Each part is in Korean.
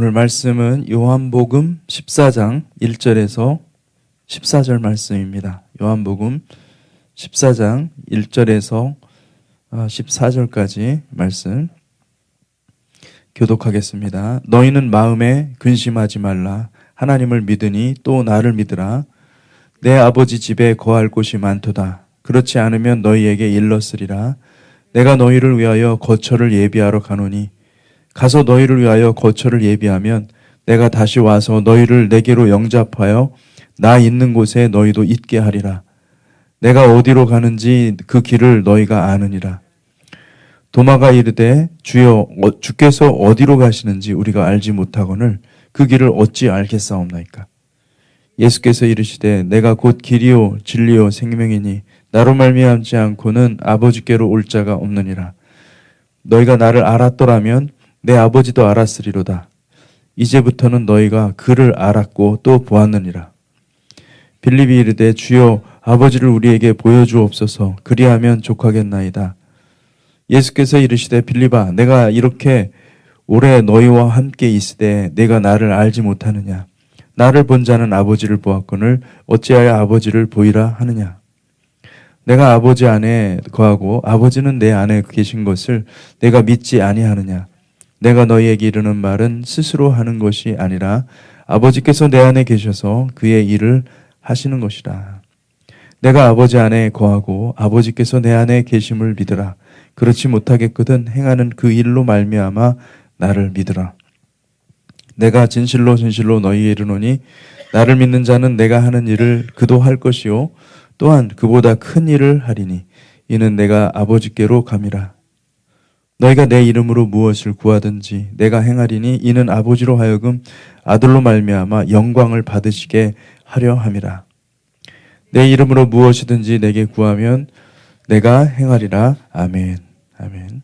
오늘 말씀은 요한복음 14장 1절에서 14절 말씀입니다. 요한복음 14장 1절에서 14절까지 말씀 교독하겠습니다. 너희는 마음에 근심하지 말라. 하나님을 믿으니 또 나를 믿으라. 내 아버지 집에 거할 곳이 많도다. 그렇지 않으면 너희에게 일렀으리라. 내가 너희를 위하여 거처를 예비하러 가노니 가서 너희를 위하여 거처를 예비하면 내가 다시 와서 너희를 내게로 영접하여 나 있는 곳에 너희도 있게 하리라. 내가 어디로 가는지 그 길을 너희가 아느니라. 도마가 이르되 주여 어, 주께서 어디로 가시는지 우리가 알지 못하거늘 그 길을 어찌 알겠사옵나이까. 예수께서 이르시되 내가 곧 길이요 진리요 생명이니 나로 말미암지 않고는 아버지께로 올 자가 없느니라. 너희가 나를 알았더라면 내 아버지도 알았으리로다. 이제부터는 너희가 그를 알았고 또 보았느니라. 빌립이 이르되 주여 아버지를 우리에게 보여주옵소서 그리하면 족하겠나이다. 예수께서 이르시되 빌립아 내가 이렇게 오래 너희와 함께 있으되 내가 나를 알지 못하느냐 나를 본 자는 아버지를 보았거늘 어찌하여 아버지를 보이라 하느냐 내가 아버지 안에 거하고 아버지는 내 안에 계신 것을 내가 믿지 아니하느냐 내가 너희에게 이르는 말은 스스로 하는 것이 아니라 아버지께서 내 안에 계셔서 그의 일을 하시는 것이라. 내가 아버지 안에 거하고 아버지께서 내 안에 계심을 믿으라. 그렇지 못하겠거든 행하는 그 일로 말미암아 나를 믿으라. 내가 진실로 진실로 너희에 이르노니 나를 믿는 자는 내가 하는 일을 그도 할 것이요 또한 그보다 큰 일을 하리니 이는 내가 아버지께로 감이라. 너희가 내 이름으로 무엇을 구하든지 내가 행하리니 이는 아버지로 하여금 아들로 말미암아 영광을 받으시게 하려 함이라. 내 이름으로 무엇이든지 내게 구하면 내가 행하리라. 아멘. 아멘.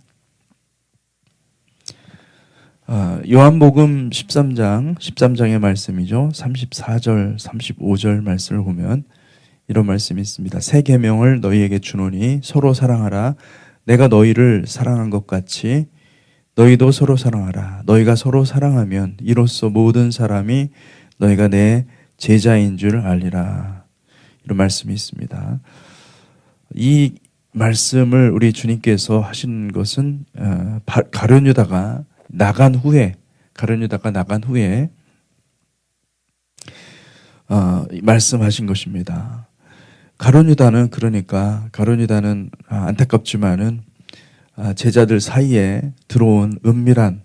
아, 요한복음 13장, 13장의 말씀이죠. 34절, 35절 말씀을 보면 이런 말씀이 있습니다. 새 계명을 너희에게 주노니 서로 사랑하라. 내가 너희를 사랑한 것 같이 너희도 서로 사랑하라. 너희가 서로 사랑하면 이로써 모든 사람이 너희가 내 제자인 줄 알리라. 이런 말씀이 있습니다. 이 말씀을 우리 주님께서 하신 것은 어, 가룟 유다가 나간 후에 가룟 유다가 나간 후에 어, 말씀하신 것입니다. 가론유다는 그러니까 가론유다는 아, 안타깝지만은 아, 제자들 사이에 들어온 은밀한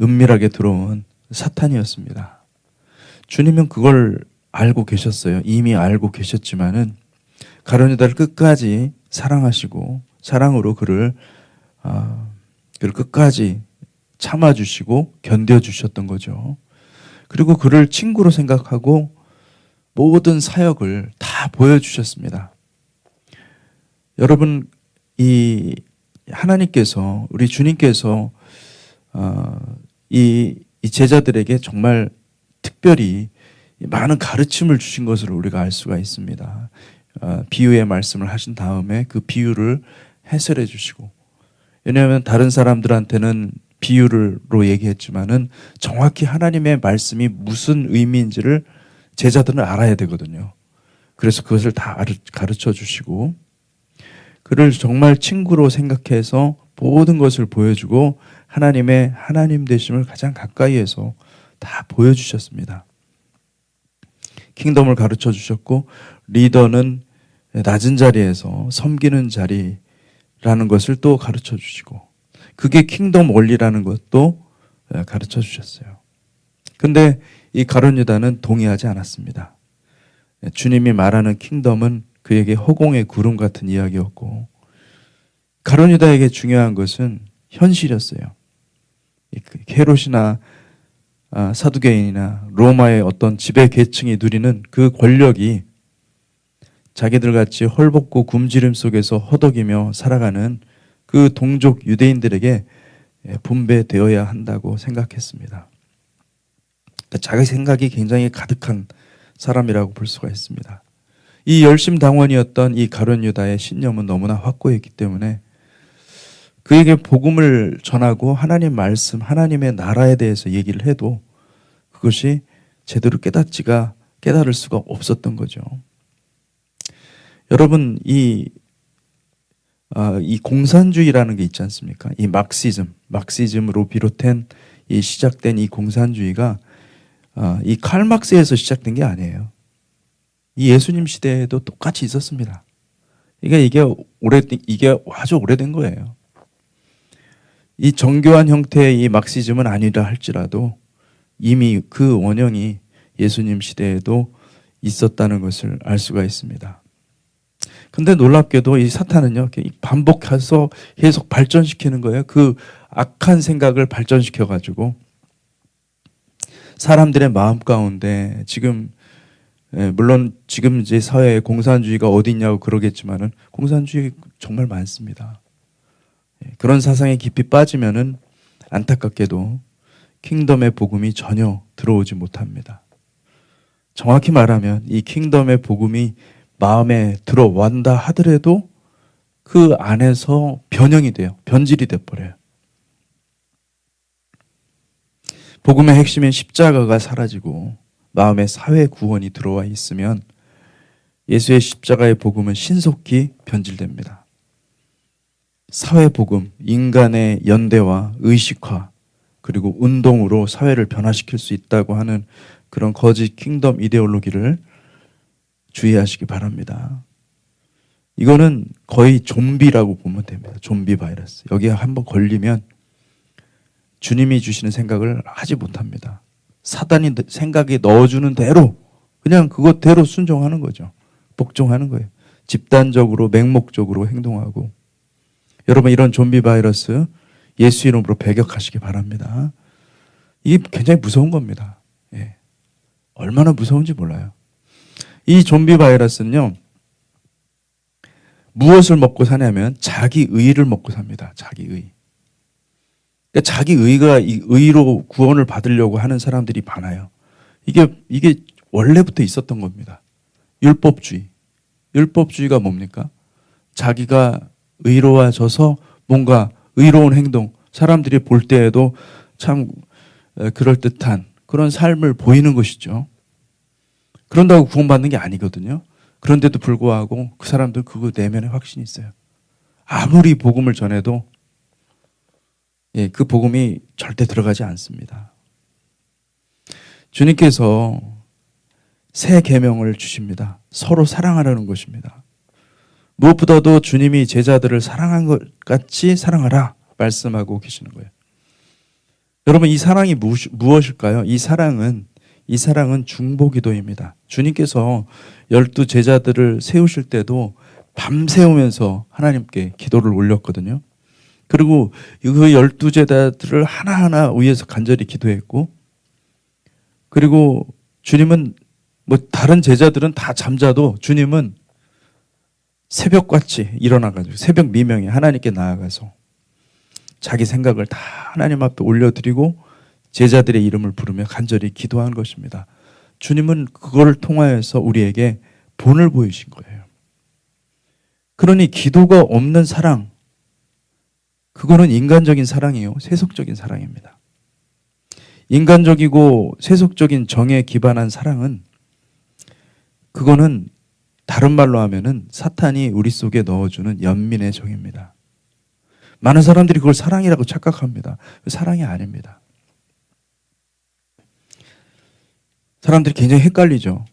은밀하게 들어온 사탄이었습니다. 주님은 그걸 알고 계셨어요. 이미 알고 계셨지만은 가론유다를 끝까지 사랑하시고 사랑으로 그를 아, 그를 끝까지 참아주시고 견뎌주셨던 거죠. 그리고 그를 친구로 생각하고 모든 사역을 다 보여주셨습니다. 여러분, 이 하나님께서, 우리 주님께서, 어, 이, 이 제자들에게 정말 특별히 많은 가르침을 주신 것으로 우리가 알 수가 있습니다. 어, 비유의 말씀을 하신 다음에 그 비유를 해설해 주시고, 왜냐하면 다른 사람들한테는 비유로 얘기했지만은 정확히 하나님의 말씀이 무슨 의미인지를 제자들은 알아야 되거든요. 그래서 그것을 다 가르쳐 주시고 그를 정말 친구로 생각해서 모든 것을 보여주고 하나님의 하나님 되심을 가장 가까이에서 다 보여주셨습니다. 킹덤을 가르쳐 주셨고 리더는 낮은 자리에서 섬기는 자리라는 것을 또 가르쳐 주시고 그게 킹덤 원리라는 것도 가르쳐 주셨어요. 근데 이 가론 유다는 동의하지 않았습니다. 주님이 말하는 킹덤은 그에게 허공의 구름 같은 이야기였고 가론 유다에게 중요한 것은 현실이었어요. 그 헤롯이나 아, 사두개인이나 로마의 어떤 지배 계층이 누리는 그 권력이 자기들 같이 헐벗고 굶주림 속에서 허덕이며 살아가는 그 동족 유대인들에게 분배되어야 한다고 생각했습니다. 그러니까 자기 생각이 굉장히 가득한 사람이라고 볼 수가 있습니다. 이 열심 당원이었던 이 가룟 유다의 신념은 너무나 확고했기 때문에 그에게 복음을 전하고 하나님 말씀, 하나님의 나라에 대해서 얘기를 해도 그것이 제대로 깨닫지가 깨달을 수가 없었던 거죠. 여러분 이 아, 이 공산주의라는 게 있지 않습니까? 이 막시즘, 막시즘으로 비롯된 이 시작된 이 공산주의가 아, 이 칼막스에서 시작된 게 아니에요. 이 예수님 시대에도 똑같이 있었습니다. 이게 이게 오래 이게 아주 오래된 거예요. 이 정교한 형태의 이 막시즘은 아니라 할지라도 이미 그 원형이 예수님 시대에도 있었다는 것을 알 수가 있습니다. 근데 놀랍게도 이 사탄은요, 반복해서 계속 발전시키는 거예요. 그 악한 생각을 발전시켜가지고 사람들의 마음 가운데 지금 예, 물론 지금 이제 사회에 공산주의가 어디 있냐고 그러겠지만은 공산주의 정말 많습니다. 예, 그런 사상에 깊이 빠지면은 안타깝게도 킹덤의 복음이 전혀 들어오지 못합니다. 정확히 말하면 이 킹덤의 복음이 마음에 들어왔다 하더라도 그 안에서 변형이 돼요. 변질이 돼 버려요. 복음의 핵심인 십자가가 사라지고 마음에 사회 구원이 들어와 있으면 예수의 십자가의 복음은 신속히 변질됩니다. 사회 복음, 인간의 연대와 의식화, 그리고 운동으로 사회를 변화시킬 수 있다고 하는 그런 거짓 킹덤 이데올로기를 주의하시기 바랍니다. 이거는 거의 좀비라고 보면 됩니다. 좀비 바이러스. 여기에 한번 걸리면 주님이 주시는 생각을 하지 못합니다. 사단이 생각에 넣어주는 대로 그냥 그것대로 순종하는 거죠. 복종하는 거예요. 집단적으로 맹목적으로 행동하고 여러분 이런 좀비 바이러스 예수 이름으로 배격하시기 바랍니다. 이게 굉장히 무서운 겁니다. 예. 얼마나 무서운지 몰라요. 이 좀비 바이러스는요, 무엇을 먹고 사냐면 자기 의를 먹고 삽니다. 자기 의. 그러니까 자기 의가 의로 구원을 받으려고 하는 사람들이 많아요. 이게 이게 원래부터 있었던 겁니다. 율법주의. 율법주의가 뭡니까? 자기가 의로워져서 뭔가 의로운 행동, 사람들이 볼 때에도 참 그럴듯한 그런 삶을 보이는 것이죠. 그런다고 구원받는 게 아니거든요. 그런데도 불구하고 그 사람들 그거 내면에 확신이 있어요. 아무리 복음을 전해도 예, 그 복음이 절대 들어가지 않습니다. 주님께서 새 계명을 주십니다. 서로 사랑하라는 것입니다. 무엇보다도 주님이 제자들을 사랑한 것 같이 사랑하라 말씀하고 계시는 거예요. 여러분 이 사랑이 무엇일까요? 이 사랑은 이 사랑은 중보기도입니다. 주님께서 열두 제자들을 세우실 때도 밤새우면서 하나님께 기도를 올렸거든요. 그리고 그 열두 제자들을 하나하나 위해서 간절히 기도했고, 그리고 주님은 뭐 다른 제자들은 다 잠자도 주님은 새벽같이 일어나가지고 새벽 미명에 하나님께 나아가서 자기 생각을 다 하나님 앞에 올려드리고 제자들의 이름을 부르며 간절히 기도한 것입니다. 주님은 그거를 통하여서 우리에게 본을 보이신 거예요. 그러니 기도가 없는 사랑, 그거는 인간적인 사랑이에요. 세속적인 사랑입니다. 인간적이고 세속적인 정에 기반한 사랑은 그거는 다른 말로 하면은 사탄이 우리 속에 넣어주는 연민의 정입니다. 많은 사람들이 그걸 사랑이라고 착각합니다. 사랑이 아닙니다. 사람들이 굉장히 헷갈리죠.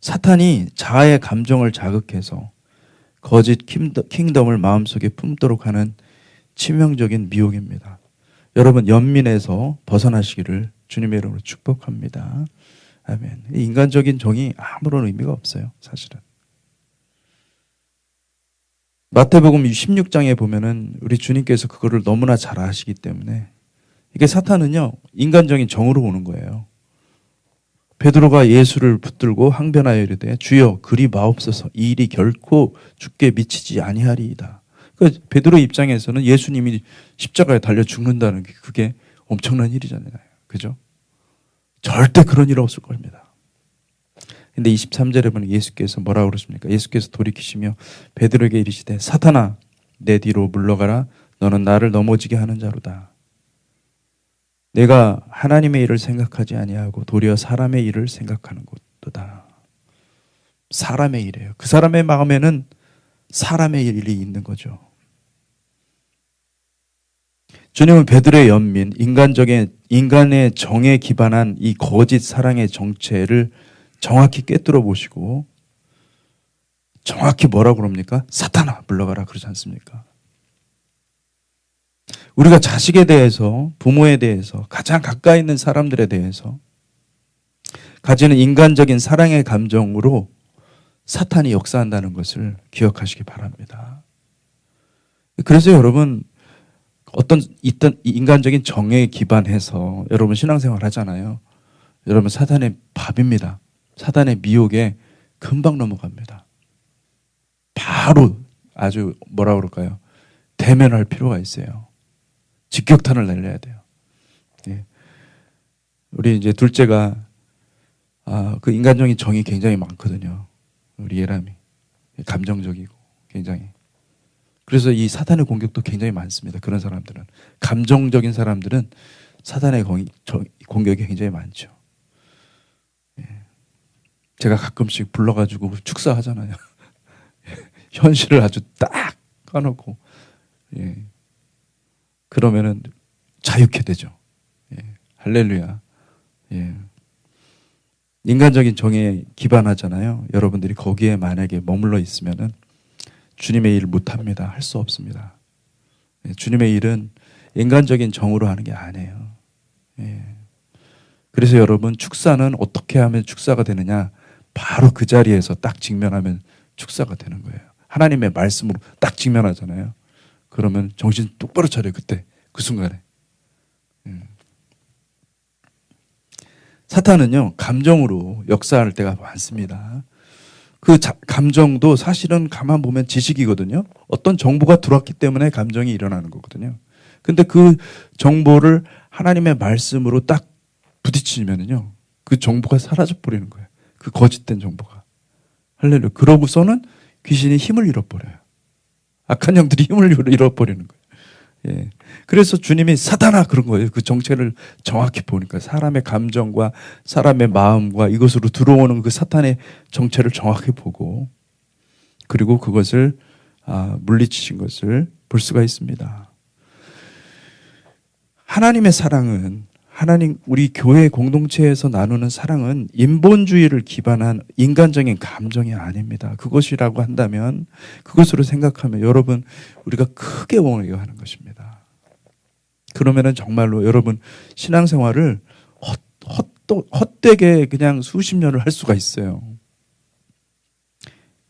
사탄이 자아의 감정을 자극해서 거짓 킹덤을 마음속에 품도록 하는 치명적인 미혹입니다. 여러분 연민에서 벗어나시기를 주님의 이름으로 축복합니다. 아멘. 인간적인 정이 아무런 의미가 없어요, 사실은. 마태복음 16장에 보면은 우리 주님께서 그거를 너무나 잘 아시기 때문에 이게 사탄은요 인간적인 정으로 오는 거예요. 베드로가 예수를 붙들고 항변하여 이르되 주여 그리 마옵소서 이 일이 결코 죽게 미치지 아니하리이다. 그 베드로 입장에서는 예수님이 십자가에 달려 죽는다는 게 그게 엄청난 일이잖아요. 그죠? 절대 그런 일 없을 겁니다. 근데 23절에 보면 예수께서 뭐라고 그러십니까? 예수께서 돌이키시며 베드로에게 이르시되 사탄아, 내, 내 뒤로 물러가라. 너는 나를 넘어지게 하는 자로다. 내가 하나님의 일을 생각하지 아니하고 도리어 사람의 일을 생각하는 것도다. 사람의 일이에요. 그 사람의 마음에는 사람의 일이 있는 거죠. 주님은 베드로의 연민, 인간적인 인간의 정에 기반한 이 거짓 사랑의 정체를 정확히 꿰뚫어 보시고 정확히 뭐라고 그럽니까? 사탄아 물러가라 그러지 않습니까? 우리가 자식에 대해서 부모에 대해서 가장 가까이 있는 사람들에 대해서 가지는 인간적인 사랑의 감정으로 사탄이 역사한다는 것을 기억하시기 바랍니다. 그래서 여러분 어떤 있던 인간적인 정에 기반해서 여러분 신앙생활 하잖아요. 여러분 사탄의 밥입니다. 사탄의 미혹에 금방 넘어갑니다. 바로 아주 뭐라 그럴까요? 대면할 필요가 있어요. 직격탄을 날려야 돼요. 예. 우리 이제 둘째가 아, 그 인간적인 정이 굉장히 많거든요. 우리 예람이 감정적이고 굉장히 그래서 이 사탄의 공격도 굉장히 많습니다. 그런 사람들은 감정적인 사람들은 사탄의 공격이 굉장히 많죠. 예. 제가 가끔씩 불러가지고 축사하잖아요. 현실을 아주 딱 까놓고 예. 그러면은 자유케 되죠. 예. 할렐루야. 예. 인간적인 정에 기반하잖아요. 여러분들이 거기에 만약에 머물러 있으면은 주님의 일을 못합니다. 할 수 없습니다. 예. 주님의 일은 인간적인 정으로 하는 게 아니에요. 예. 그래서 여러분 축사는 어떻게 하면 축사가 되느냐? 바로 그 자리에서 딱 직면하면 축사가 되는 거예요. 하나님의 말씀으로 딱 직면하잖아요. 그러면 정신 똑바로 차려 그때 그 순간에. 음. 사탄은요 감정으로 역사할 때가 많습니다. 그 자, 감정도 사실은 가만 보면 지식이거든요. 어떤 정보가 들어왔기 때문에 감정이 일어나는 거거든요. 근데 그 정보를 하나님의 말씀으로 딱 부딪히면은요, 그 정보가 사라져 버리는 거예요. 그 거짓된 정보가. 할렐루야. 그러고서는 귀신이 힘을 잃어버려요. 악한 영들이 힘을 잃어버리는 거예요. 예. 그래서 주님이 사단아 그런 거예요. 그 정체를 정확히 보니까 사람의 감정과 사람의 마음과 이것으로 들어오는 그 사탄의 정체를 정확히 보고 그리고 그것을 아, 물리치신 것을 볼 수가 있습니다. 하나님의 사랑은 하나님 우리 교회 공동체에서 나누는 사랑은 인본주의를 기반한 인간적인 감정이 아닙니다. 그것이라고 한다면 그것으로 생각하면 여러분 우리가 크게 원하는 것입니다. 그러면은 정말로 여러분 신앙생활을 헛, 헛, 헛되게 그냥 수십 년을 할 수가 있어요.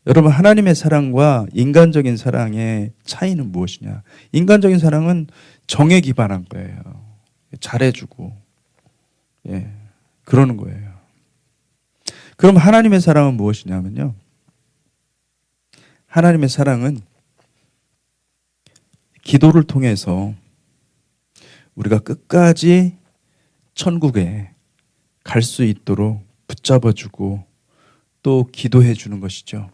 여러분 하나님의 사랑과 인간적인 사랑의 차이는 무엇이냐? 인간적인 사랑은 정에 기반한 거예요. 잘해주고 예, 그러는 거예요. 그럼 하나님의 사랑은 무엇이냐면요. 하나님의 사랑은 기도를 통해서 우리가 끝까지 천국에 갈 수 있도록 붙잡아주고 또 기도해 주는 것이죠.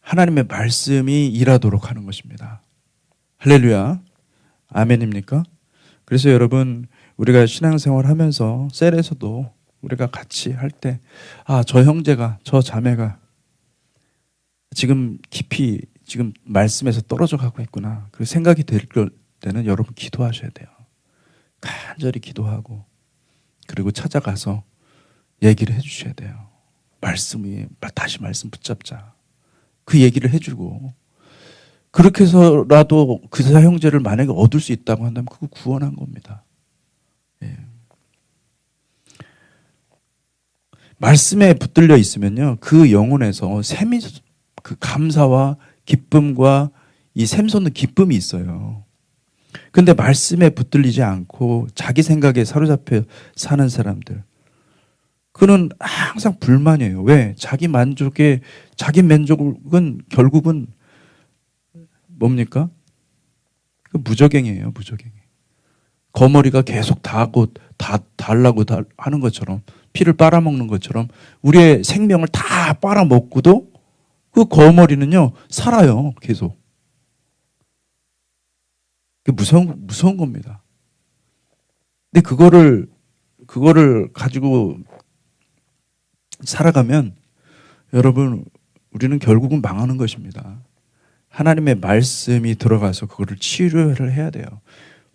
하나님의 말씀이 일하도록 하는 것입니다. 할렐루야. 아멘입니까? 그래서 여러분, 우리가 신앙생활 하면서 셀에서도 우리가 같이 할 때, 아, 저 형제가, 저 자매가 지금 깊이 지금 말씀에서 떨어져 가고 있구나. 그 생각이 될 때는 여러분 기도하셔야 돼요. 간절히 기도하고, 그리고 찾아가서 얘기를 해 주셔야 돼요. 말씀이, 다시 말씀 붙잡자. 그 얘기를 해주고, 그렇게 해서라도 그 형제를 만약에 얻을 수 있다고 한다면 그거 구원한 겁니다. 예. 말씀에 붙들려 있으면요. 그 영혼에서 샘이 그 감사와 기쁨과 이 샘솟는 기쁨이 있어요. 근데 말씀에 붙들리지 않고 자기 생각에 사로잡혀 사는 사람들. 그는 항상 불만이에요. 왜? 자기 만족에, 자기 만족은 결국은 뭡니까? 그 무적행이에요, 무적행. 거머리가 계속 다고 다 달라고 다 하는 것처럼 피를 빨아먹는 것처럼 우리의 생명을 다 빨아먹고도 그 거머리는요 살아요 계속. 그 무서운 무서운 겁니다. 근데 그거를 그거를 가지고 살아가면 여러분 우리는 결국은 망하는 것입니다. 하나님의 말씀이 들어가서 그거를 치료를 해야 돼요.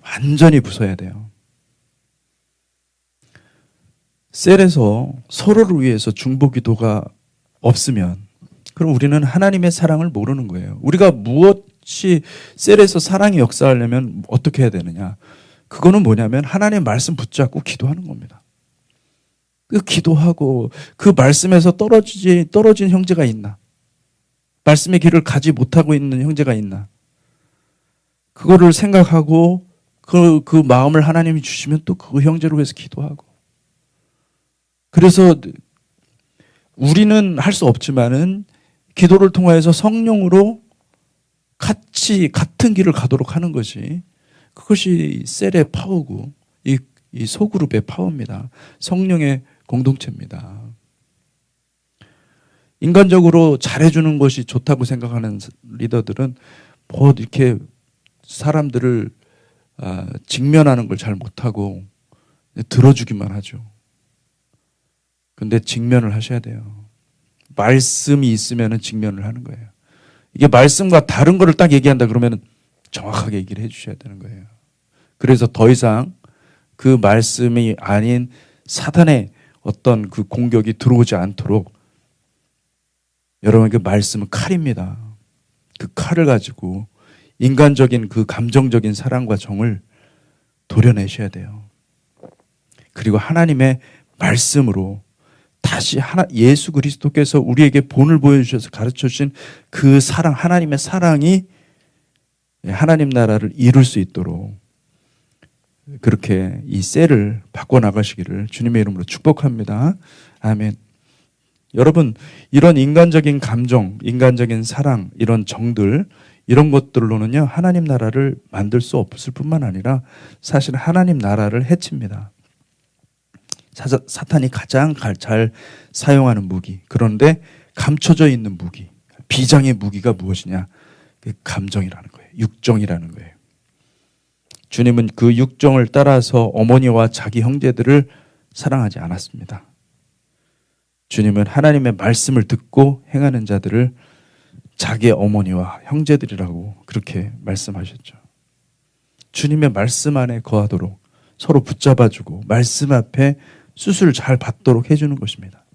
완전히 부숴야 돼요. 셀에서 서로를 위해서 중보 기도가 없으면 그럼 우리는 하나님의 사랑을 모르는 거예요. 우리가 무엇이 셀에서 사랑이 역사하려면 어떻게 해야 되느냐? 그거는 뭐냐면 하나님의 말씀 붙잡고 기도하는 겁니다. 그 기도하고 그 말씀에서 떨어지지 떨어진 형제가 있나? 말씀의 길을 가지 못하고 있는 형제가 있나? 그거를 생각하고 그, 그 마음을 하나님이 주시면 또 그 형제를 위해서 기도하고. 그래서 우리는 할 수 없지만은 기도를 통하여서 성령으로 같이 같은 길을 가도록 하는 것이 그것이 셀의 파워고 이, 이 소그룹의 파워입니다. 성령의 공동체입니다. 인간적으로 잘해주는 것이 좋다고 생각하는 리더들은 뭐 이렇게 사람들을 아, 직면하는 걸 잘 못하고 들어주기만 하죠. 근데 직면을 하셔야 돼요. 말씀이 있으면 직면을 하는 거예요. 이게 말씀과 다른 거를 딱 얘기한다 그러면 정확하게 얘기를 해주셔야 되는 거예요. 그래서 더 이상 그 말씀이 아닌 사단의 어떤 그 공격이 들어오지 않도록 여러분 그 말씀은 칼입니다. 그 칼을 가지고 인간적인 그 감정적인 사랑과 정을 도려내셔야 돼요. 그리고 하나님의 말씀으로 다시 하나 예수 그리스도께서 우리에게 본을 보여주셔서 가르쳐 주신 그 사랑 하나님의 사랑이 하나님 나라를 이룰 수 있도록 그렇게 이 셀을 바꿔 나가시기를 주님의 이름으로 축복합니다. 아멘. 여러분 이런 인간적인 감정, 인간적인 사랑, 이런 정들 이런 것들로는요 하나님 나라를 만들 수 없을 뿐만 아니라 사실 하나님 나라를 해칩니다. 사 탄이 가장 잘 사용하는 무기. 그런데 감춰져 있는 무기, 비장의 무기가 무엇이냐? 그 감정이라는 거예요. 육정이라는 거예요. 주님은 그 육정을 따라서 어머니와 자기 형제들을 사랑하지 않았습니다. 주님은 하나님의 말씀을 듣고 행하는 자들을 자기의 어머니와 형제들이라고 그렇게 말씀하셨죠. 주님의 말씀 안에 거하도록 서로 붙잡아주고 말씀 앞에 수술을 잘 받도록 해주는 것입니다.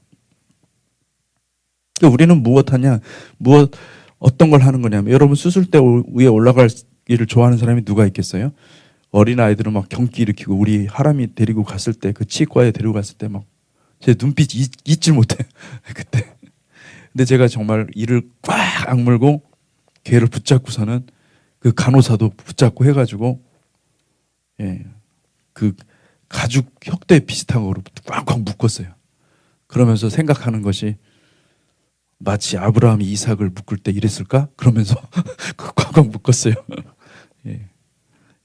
우리는 무엇하냐, 무엇, 어떤 걸 하는 거냐면, 여러분 수술대 위에 올라갈 일을 좋아하는 사람이 누가 있겠어요? 어린 아이들은 막 경기 일으키고, 우리 하람이 데리고 갔을 때, 그 치과에 데리고 갔을 때 막, 제 눈빛이 잊, 잊질 못해. 그때. 근데 제가 정말 이를 꽉 악물고, 걔를 붙잡고서는 그 간호사도 붙잡고 해가지고, 예, 그 가죽 혁대 비슷한 거로 꽉꽉 묶었어요. 그러면서 생각하는 것이 마치 아브라함이 이삭을 묶을 때 이랬을까? 그러면서 그 꽉꽉 묶었어요. 예.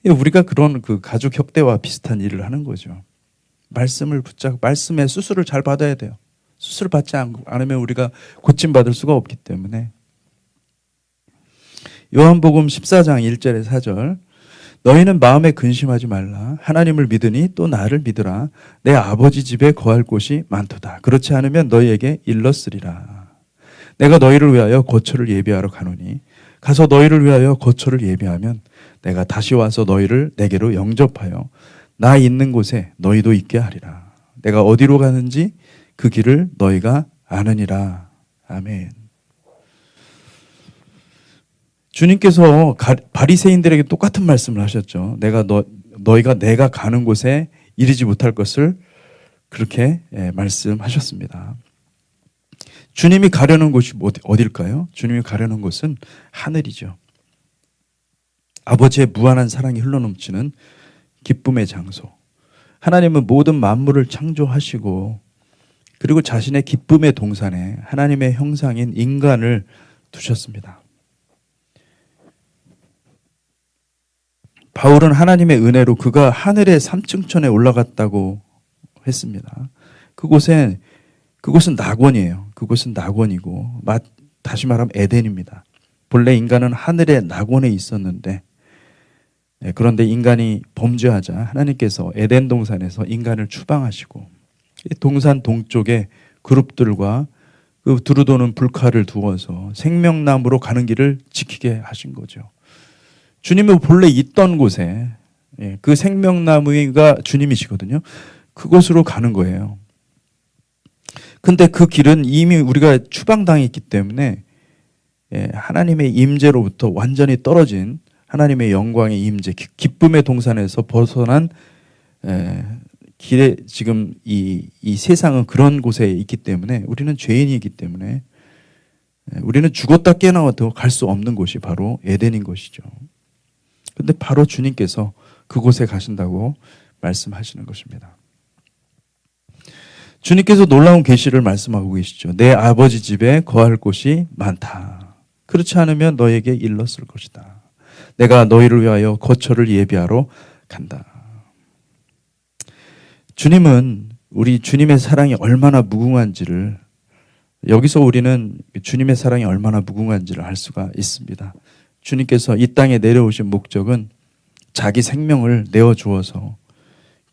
우리가 그런 그 가죽 혁대와 비슷한 일을 하는 거죠. 말씀을 붙잡고 말씀의 수술을 잘 받아야 돼요. 수술 받지 않으면 우리가 고침 받을 수가 없기 때문에 요한복음 14장 1절에 4절 너희는 마음에 근심하지 말라. 하나님을 믿으니 또 나를 믿으라. 내 아버지 집에 거할 곳이 많도다. 그렇지 않으면 너희에게 일렀으리라. 내가 너희를 위하여 거처를 예비하러 가노니 가서 너희를 위하여 거처를 예비하면 내가 다시 와서 너희를 내게로 영접하여 나 있는 곳에 너희도 있게 하리라. 내가 어디로 가는지 그 길을 너희가 아느니라. 아멘. 주님께서 바리새인들에게 똑같은 말씀을 하셨죠. 내가 너 너희가 내가 가는 곳에 이르지 못할 것을 그렇게 예, 말씀하셨습니다. 주님이 가려는 곳이 어딜까요? 주님이 가려는 곳은 하늘이죠. 아버지의 무한한 사랑이 흘러넘치는 기쁨의 장소. 하나님은 모든 만물을 창조하시고 그리고 자신의 기쁨의 동산에 하나님의 형상인 인간을 두셨습니다. 바울은 하나님의 은혜로 그가 하늘의 삼층천에 올라갔다고 했습니다. 그곳에 그곳은 낙원이에요. 그곳은 낙원이고 다시 말하면 에덴입니다. 본래 인간은 하늘의 낙원에 있었는데 예, 그런데 인간이 범죄하자 하나님께서 에덴 동산에서 인간을 추방하시고 이 동산 동쪽에 그룹들과 그 두루도는 불칼을 두어서 생명나무로 가는 길을 지키게 하신 거죠. 주님은 본래 있던 곳에 예, 그 생명나무가 주님이시거든요. 그곳으로 가는 거예요. 근데 그 길은 이미 우리가 추방당했기 때문에 예, 하나님의 임재로부터 완전히 떨어진 하나님의 영광의 임재, 기쁨의 동산에서 벗어난 에, 길에 지금 이, 이 세상은 그런 곳에 있기 때문에 우리는 죄인이기 때문에 에, 우리는 죽었다 깨어나도 갈 수 없는 곳이 바로 에덴인 것이죠. 근데 바로 주님께서 그곳에 가신다고 말씀하시는 것입니다. 주님께서 놀라운 계시를 말씀하고 계시죠. 내 아버지 집에 거할 곳이 많다. 그렇지 않으면 너에게 일렀을 것이다. 내가 너희를 위하여 거처를 예비하러 간다. 주님은 우리 주님의 사랑이 얼마나 무궁한지를 여기서 우리는 주님의 사랑이 얼마나 무궁한지를 알 수가 있습니다. 주님께서 이 땅에 내려오신 목적은 자기 생명을 내어 주어서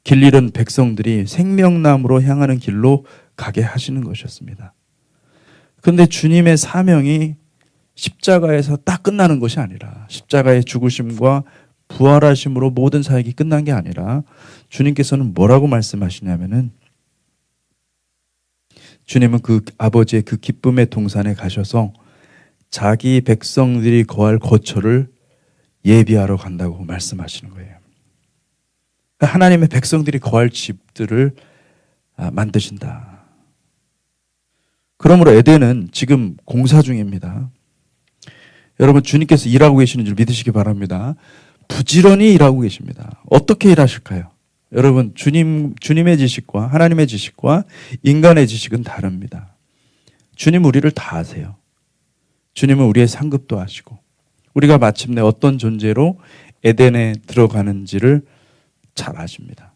길 잃은 백성들이 생명나무로 향하는 길로 가게 하시는 것이었습니다. 그런데 주님의 사명이 십자가에서 딱 끝나는 것이 아니라 십자가의 죽으심과 부활하심으로 모든 사역이 끝난 게 아니라 주님께서는 뭐라고 말씀하시냐면은 주님은 그 아버지의 그 기쁨의 동산에 가셔서 자기 백성들이 거할 거처를 예비하러 간다고 말씀하시는 거예요. 그러니까 하나님의 백성들이 거할 집들을 아, 만드신다. 그러므로 에덴은 지금 공사 중입니다. 여러분 주님께서 일하고 계시는 줄 믿으시기 바랍니다. 부지런히 일하고 계십니다. 어떻게 일하실까요? 여러분 주님 주님의 지식과 하나님의 지식과 인간의 지식은 다릅니다. 주님 우리를 다 아세요. 주님은 우리의 상급도 아시고 우리가 마침내 어떤 존재로 에덴에 들어가는지를 잘 아십니다.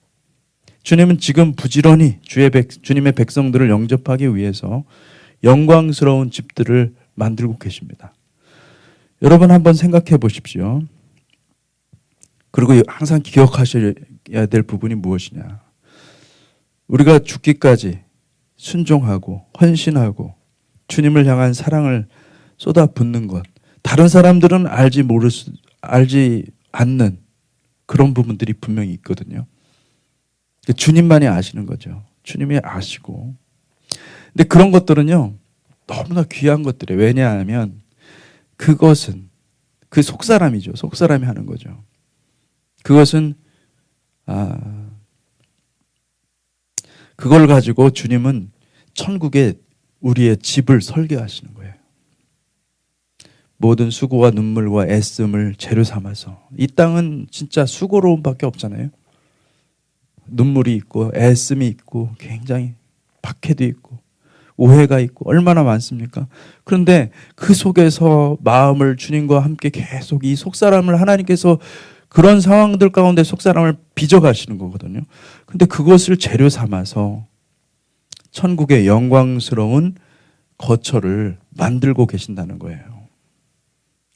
주님은 지금 부지런히 주의 백, 주님의 백성들을 영접하기 위해서 영광스러운 집들을 만들고 계십니다. 여러분 한번 생각해 보십시오. 그리고 항상 기억하셔야 될 부분이 무엇이냐. 우리가 죽기까지 순종하고 헌신하고 주님을 향한 사랑을 쏟아 붓는 것. 다른 사람들은 알지 모를 수, 알지 않는 그런 부분들이 분명히 있거든요. 주님만이 아시는 거죠. 주님이 아시고. 근데 그런 것들은요, 너무나 귀한 것들이에요. 왜냐하면 그것은 그 속사람이죠. 속사람이 하는 거죠. 그것은 아 그걸 가지고 주님은 천국에 우리의 집을 설계하시는 거예요. 모든 수고와 눈물과 애씀을 재료 삼아서 이 땅은 진짜 수고로움밖에 없잖아요. 눈물이 있고 애씀이 있고 굉장히 박해도 있고 오해가 있고 얼마나 많습니까? 그런데 그 속에서 마음을 주님과 함께 계속 이 속사람을 하나님께서 그런 상황들 가운데 속사람을 빚어가시는 거거든요. 근데 그것을 재료 삼아서 천국의 영광스러운 거처를 만들고 계신다는 거예요.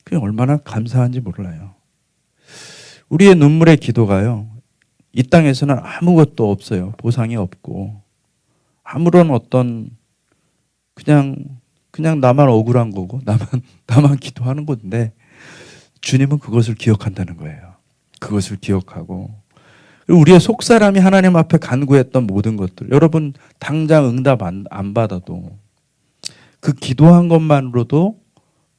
그게 얼마나 감사한지 몰라요. 우리의 눈물의 기도가요, 이 땅에서는 아무것도 없어요. 보상이 없고, 아무런 어떤 그냥 그냥 나만 억울한 거고 나만 나만 기도하는 건데 주님은 그것을 기억한다는 거예요. 그것을 기억하고 우리의 속 사람이 하나님 앞에 간구했던 모든 것들 여러분 당장 응답 안, 안 받아도 그 기도한 것만으로도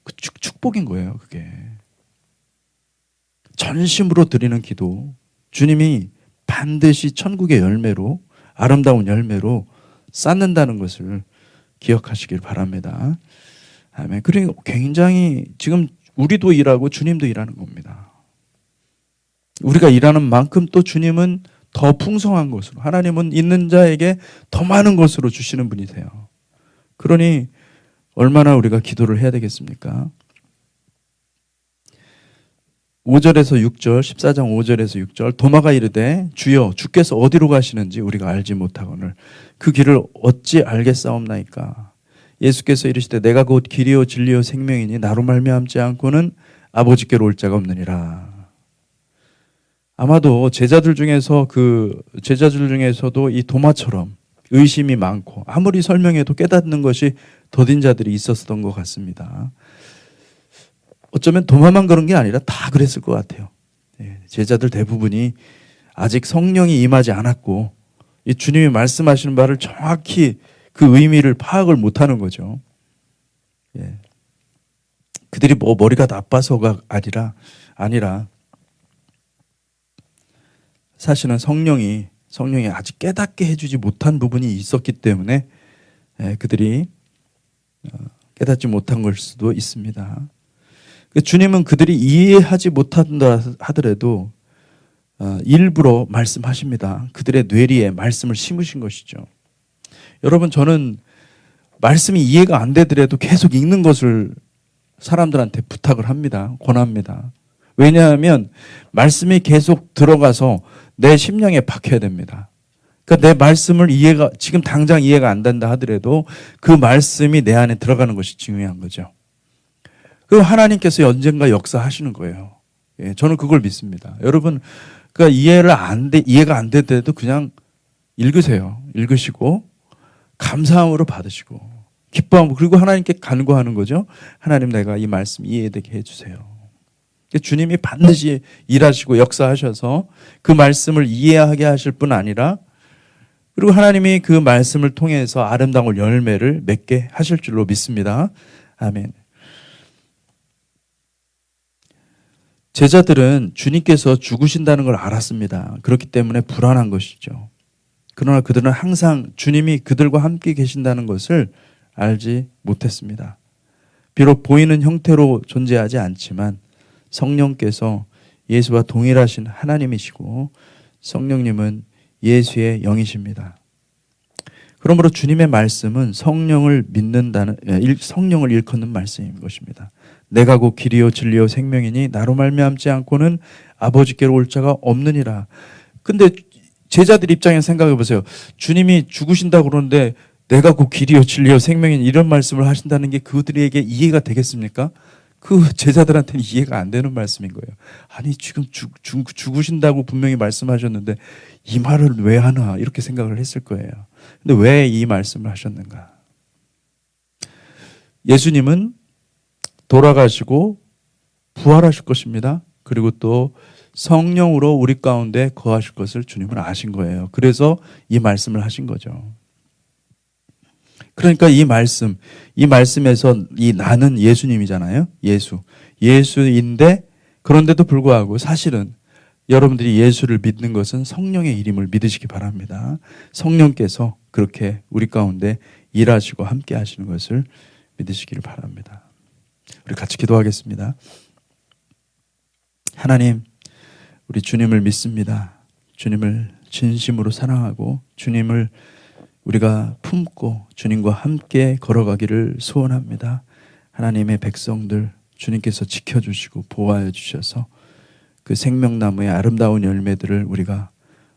그 축복인 거예요. 그게 전심으로 드리는 기도 주님이 반드시 천국의 열매로 아름다운 열매로 쌓는다는 것을 기억하시길 바랍니다. 아멘. 그리고 굉장히 지금 우리도 일하고 주님도 일하는 겁니다. 우리가 일하는 만큼 또 주님은 더 풍성한 것으로 하나님은 있는 자에게 더 많은 것으로 주시는 분이세요. 그러니 얼마나 우리가 기도를 해야 되겠습니까? 5절에서 6절, 14장 5절에서 6절, 도마가 이르되 주여 주께서 어디로 가시는지 우리가 알지 못하거늘 그 길을 어찌 알겠사옵나이까. 예수께서 이르시되 내가 곧 길이요 진리요 생명이니 나로 말미암지 않고는 아버지께로 올 자가 없느니라. 아마도 제자들 중에서 그 제자들 중에서도 이 도마처럼 의심이 많고 아무리 설명해도 깨닫는 것이 더딘 자들이 있었던 것 같습니다. 어쩌면 도마만 그런 게 아니라 다 그랬을 것 같아요. 예, 제자들 대부분이 아직 성령이 임하지 않았고 이 주님이 말씀하시는 바를 정확히 그 의미를 파악을 못하는 거죠. 예. 그들이 뭐 머리가 나빠서가 아니라 아니라 사실은 성령이 성령이 아직 깨닫게 해주지 못한 부분이 있었기 때문에 예, 그들이 어, 깨닫지 못한 걸 수도 있습니다. 그 주님은 그들이 이해하지 못한다 하더라도 어, 일부러 말씀하십니다. 그들의 뇌리에 말씀을 심으신 것이죠. 여러분 저는 말씀이 이해가 안 되더라도 계속 읽는 것을 사람들한테 부탁을 합니다. 권합니다. 왜냐하면 말씀이 계속 들어가서 내 심령에 박혀야 됩니다. 그러니까 내 말씀을 이해가 지금 당장 이해가 안 된다 하더라도 그 말씀이 내 안에 들어가는 것이 중요한 거죠. 그 하나님께서 언젠가 역사하시는 거예요. 예, 저는 그걸 믿습니다. 여러분, 그러니까 이해를 안 돼, 이해가 안 되더라도 그냥 읽으세요. 읽으시고 감사함으로 받으시고 기뻐하고 그리고 하나님께 간구하는 거죠. 하나님 내가 이 말씀 이해되게 해주세요. 주님이 반드시 일하시고 역사하셔서 그 말씀을 이해하게 하실 뿐 아니라 그리고 하나님이 그 말씀을 통해서 아름다운 열매를 맺게 하실 줄로 믿습니다. 아멘. 제자들은 주님께서 죽으신다는 걸 알았습니다. 그렇기 때문에 불안한 것이죠. 그러나 그들은 항상 주님이 그들과 함께 계신다는 것을 알지 못했습니다. 비록 보이는 형태로 존재하지 않지만 성령께서 예수와 동일하신 하나님이시고 성령님은 예수의 영이십니다. 그러므로 주님의 말씀은 성령을 믿는다는 예, 성령을 일컫는 말씀인 것입니다. 내가 곧 길이요 진리요 생명이니 나로 말미암지 않고는 아버지께로 올 자가 없느니라. 근데 제자들 입장에서 생각해 보세요. 주님이 죽으신다고 그러는데 내가 곧 길이요 진리요 생명이니 이런 말씀을 하신다는 게 그들에게 이해가 되겠습니까? 그 제자들한테는 이해가 안 되는 말씀인 거예요. 아니 지금 죽, 죽, 죽 으신다고 분명히 말씀하셨는데 이 말을 왜 하나 이렇게 생각을 했을 거예요. 근데 왜 이 말씀을 하셨는가? 예수님은 돌아가시고 부활하실 것입니다. 그리고 또 성령으로 우리 가운데 거하실 것을 주님은 아신 거예요. 그래서 이 말씀을 하신 거죠. 그러니까 이 말씀, 이 말씀에서 이 나는 예수님이잖아요. 예수. 예수인데 그런데도 불구하고 사실은 여러분들이 예수를 믿는 것은 성령의 이름을 믿으시기 바랍니다. 성령께서 그렇게 우리 가운데 일하시고 함께 하시는 것을 믿으시기를 바랍니다. 우리 같이 기도하겠습니다. 하나님, 우리 주님을 믿습니다. 주님을 진심으로 사랑하고 주님을 우리가 품고 주님과 함께 걸어가기를 소원합니다. 하나님의 백성들 주님께서 지켜주시고 보호하여 주셔서 그 생명나무의 아름다운 열매들을 우리가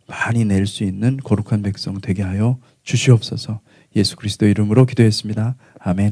많이 낼 수 있는 거룩한 백성 되게 하여 주시옵소서 예수 그리스도 이름으로 기도했습니다. 아멘.